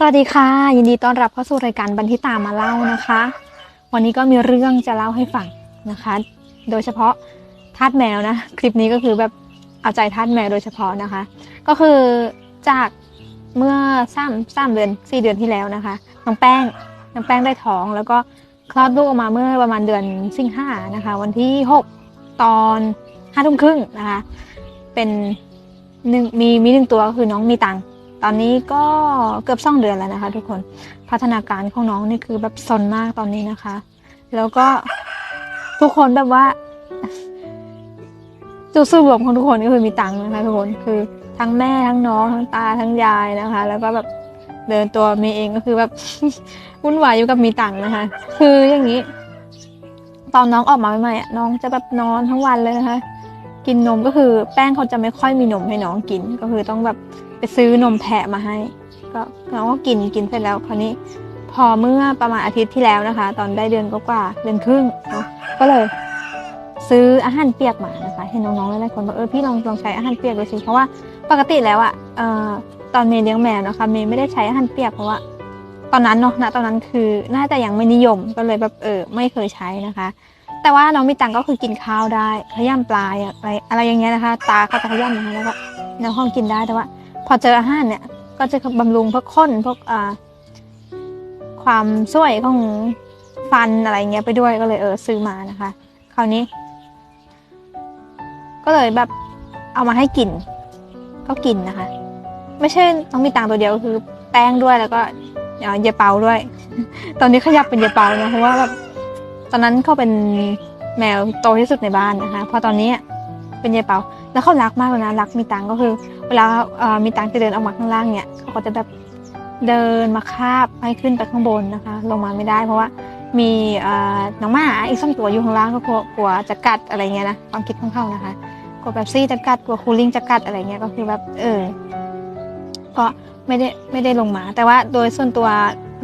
สวัสดีค่ะ ยินดีต้อนรับเข้าสู่รายการบันทิตามาเล่านะคะ วันนี้ก็มีเรื่องจะเล่าให้ฟังนะคะ โดยเฉพาะทาสแมวนะ คลิปนี้ก็คือแบบเอาใจทาสแมวโดยเฉพาะนะคะ ก็คือจากเมื่อสามสามเดือนสี่เดือนที่แล้วนะคะน้องแป้งน้องแป้งได้ท้อง แล้วก็คลอดลูกออกมาเมื่อประมาณเดือนสิงหานะคะ วันที่หกตอนห้าทุ่มครึ่งนะคะ เป็นหนึ่งมีมีหนึ่งตัวก็คือน้องมีตังค์ ตอนนี้ก็เกือบสองเดือนแล้วนะคะ ทุกคนพัฒนาการของน้องนี่คือแบบซนมากตอนนี้นะคะ แล้วก็ทุกคนแบบว่า จุดสูรวมของทุกคนก็คือมีตังค์นะคะทุกคนคือทั้งแม่ทั้งน้องทั้งตาทั้งยายนะคะ แล้วก็แบบเดินตัวเมย์เองก็คือแบบวุ่นวายอยู่กับมีตังค์นะคะ คืออย่างนี้ ตอนน้องออกมาใหม่ๆอะน้องจะแบบนอนทั้งวันเลยนะคะ กินนมก็คือแป้งเขาจะไม่ค่อยมีนมให้น้องกินก็คือต้องแบบ ไปซื้อนมแพะมาให้ ก็น้องก็กินกินเสร็จแล้วคราวนี้ พอเมื่อประมาณอาทิตย์ที่แล้วนะคะ ตอนได้เดือนกว่าเดือนครึ่งเนาะก็เลย ซื้ออาหารเปียกมานะคะเห็นน้องๆหลายๆคนบอกเออพี่ลองลองใช้อาหารเปียกดูสิเพราะว่าปกติแล้วอะเอ่อตอนเมย์เลี้ยงแมวนะคะเมย์ไม่ได้ใช้อาหารเปียกเพราะว่า ตอนนั้นเนาะณตอนนั้นคือน่าจะยังไม่นิยมก็เลยแบบเออไม่เคยใช้นะคะ แต่ว่าน้องมีตังก็คือกินข้าวได้ขย้ำปลายอะไรอะไรอย่างเงี้ยนะคะ ตาเขาจะขย้ำนะคะแล้วก็ในห้องกินได้แต่ว่า พอเจออาหารเนี่ย ก็จะบำรุงพวกข้นพวกอ่าความสวยของฟันอะไรเงี้ยไปด้วยก็เลยเออซื้อมานะคะ คราวนี้ ก็เลยแบบเอามาให้กิน ก็กินนะคะ ไม่ใช่ต้องมีตังตัวเดียวคือแป้งด้วยแล้วก็เยาเปาด้วย ตอนนี้ขยับเป็นเยาเปานะเพราะว่าแบบตอนนั้นเขาเป็นแมวโตที่สุดในบ้านนะคะ พอตอนนี้ เป็นยายเปาแล้วเขารักมากเลยนะรักมีตังก็คือ เวลามีตังจะเดินออกมาข้างล่างเนี่ยเขาก็จะแบบเดินมาคาบให้ขึ้นไปข้างบนนะคะ ลงมาไม่ได้เพราะว่ามีน้องหมาอีกสองตัวอยู่ข้างล่างก็กลัวกลัวจะกัดอะไรเงี้ยนะความคิดของเขานะคะกลัวแบบซี่จะกัดกลัวคูลิ่งจะกัดอะไรเงี้ยก็คือแบบเออก็ไม่ได้ไม่ได้ลงมา แต่ว่าโดยส่วนตัว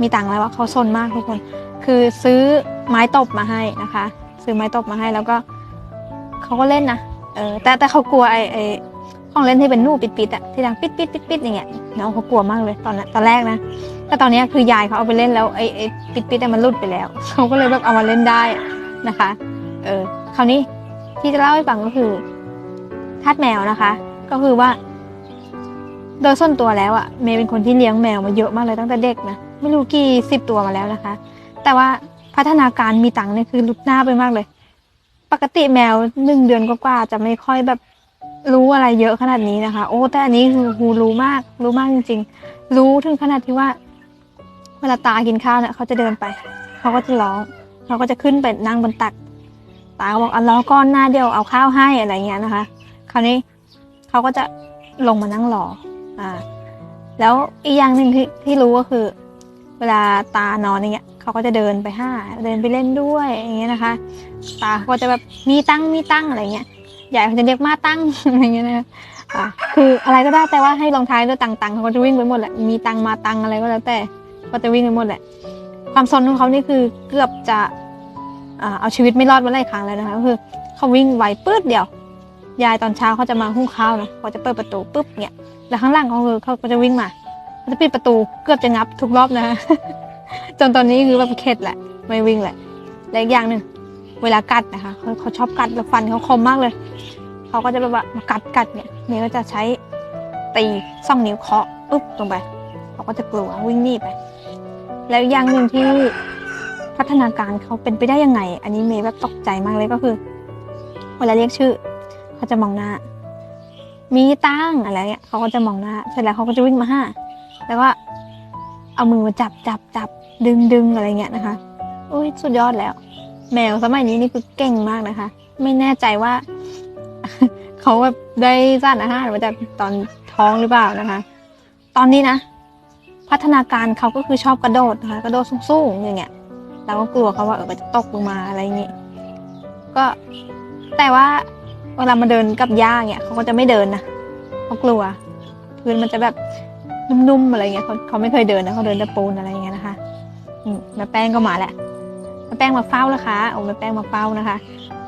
มีตังแล้วว่าเขาซนมากทุกคน คือซื้อไม้ตบมาให้นะคะ ซื้อไม้ตบมาให้แล้วก็เขาก็เล่นนะ เออแต่แต่เขากลัวไอ้ไอ้ของเล่นที่เป็นนูปิดปิดๆอะที่ดังปิดปิดปิดปิดอย่างเงี้ยน้องเขากลัวมากเลยตอนนั้นตอนแรกนะแต่ตอนนี้คือยายเขาเอาไปเล่นแล้วไอ้ไอปิดปิดๆอะมันหลุดไปแล้วเขาก็เลยแบบเอามาเล่นได้นะคะ เออคราวนี้ที่จะเล่าให้ฟังก็คือทาสแมวนะคะ ก็คือว่า โดยส่วนตัวแล้วอะเมย์เป็นคนที่เลี้ยงแมวมาเยอะมากเลยตั้งแต่เด็กนะไม่รู้กี่สิบตัวมาแล้วนะคะ แต่ว่าพัฒนาการมีตังค์เนี่ยคือลุดหน้าไปมากเลย ปกติแมวหนึ่งเดือนกว่าๆจะไม่ค่อยแบบรู้อะไรเยอะขนาดนี้นะคะ โอ้ แต่อันนี้คือฮูรู้มาก รู้มากจริง ๆ รู้ถึงขนาดที่ว่า เวลาตากินข้าวเนี่ยเขาจะเดินไปเขาก็จะร้องเขาก็จะขึ้นไปนั่งบนตัก ตาก็บอกอะรอก้อนหน้าเดียวเอาข้าวให้อะไรเงี้ยนะคะ คราวนี้เขาก็จะลงมานั่งรออ่าแล้วอีกอย่างหนึ่งที่ที่รู้ก็คือ เวลาตานอนอย่างเงี้ย เขาก็จะเดินไปห้าเดินไปเล่นด้วยอย่างเงี้ยนะคะ ตาเขาก็จะแบบมีตั้งมีตั้งอะไรเงี้ยยายเขาจะเรียกมาตั้งอะไรเงี้ยนะคะอะคืออะไรก็ได้แต่ว่าให้ลงท้ายด้วยตังตังเขาก็จะวิ่งไปหมดแหละมีตังมาตังอะไรก็แล้วแต่ก็จะวิ่งไปหมดแหละ ความซนของเขานี่คือเกือบจะอ่าเอาชีวิตไม่รอดมาหลายครั้งแล้วนะคะก็คือเขาวิ่งไวปื๊ดเดียว ยายตอนเช้าเขาจะมาหุ้งข้าวนะเขาจะเปิดประตูปุ๊บเนี่ยแล้วข้างล่างเขาคือเขาก็จะวิ่งมาเขาจะปิดประตูเกือบจะงับทุกรอบนะ จนตอนนี้คือแบบเข็ดแหละ ไม่วิ่งแหละและอีกอย่างหนึ่งเวลากัดนะคะเขาเขาชอบกัดแล้วฟันเขาคมมากเลย เขาก็จะแบบว่ามากัดกัดเนี่ยเมย์ก็จะใช้ตีซ่องนิ้วเคาะปุ๊บลงไป เขาก็จะกลัววิ่งหนีไป แล้วอย่างหนึ่งที่พัฒนาการเขาเป็นไปได้ยังไง อันนี้เมย์แบบตกใจมากเลยก็คือ เวลาเรียกชื่อ เขาจะมองหน้า มีตั้งอะไรเงี้ยเขาก็จะมองหน้าเสร็จแล้วเขาก็จะวิ่งมาห้าแล้วก็ เอามือมาจับจับจับดึงดึงอะไรเงี้ยนะคะอุ้ยสุดยอดแล้ว แมวสมัยนี้นี่คือเก่งมากนะคะ ไม่แน่ใจว่า เขาแบบได้สารอาหารมาจากตอนท้องหรือเปล่านะคะ ตอนนี้นะพัฒนาการเขาก็คือชอบกระโดดนะคะกระโดดสูงๆอย่างเงี้ยเราก็กลัวเขาว่าเออจะตกลงมาอะไรอย่างงี้ก็แต่ว่าเวลามาเดินกับย่าเนี่ยเขาก็จะไม่เดินนะเขากลัวพื้นมันจะแบบ นุ่มๆอะไรเงี้ยเขาเขาไม่เคยเดินนะเขาเดินแต่ปูนอะไรเงี้ยนะคะอืมแม่แป้งก็มาแหละแม่แป้งมาเฝ้าแล้วค่ะโอ้แม่แป้งมาเฝ้านะคะ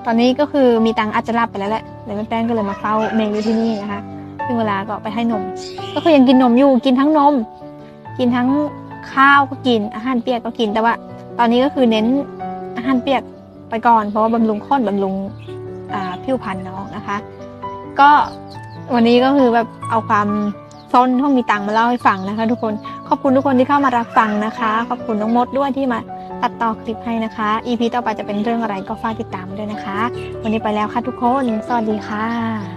ตอนนี้ก็คือมีตังค์อาจจะหลับไปแล้วแหละเลยแม่แป้งก็เลยมาเฝ้าเมย์อยู่ที่นี่นะคะซึ่งเวลาก็ไปให้นม ก็คือยังกินนมอยู่กินทั้งนม กินทั้งข้าวก็กินอาหารเปียกก็กินแต่ว่า ตอนนี้ก็คือเน้นอาหารเปียกไปก่อน เพราะว่าบำรุงข้นบำรุงอ่าผิวพรรณน้องนะคะ ก็วันนี้ก็คือแบบเอาความ้นห้องมีตังมาเล่าให้ฟังนะคะ ทุกคนขอบคุณทุกคนที่เข้ามารับฟังนะคะ ขอบคุณน้องมดด้วยที่มาตัดต่อคลิปให้นะคะ EP ต่อไปจะเป็นเรื่องอะไรก็ฝากติดตามด้วยนะคะ วันนี้ไปแล้วค่ะทุกคน สวัสดีค่ะ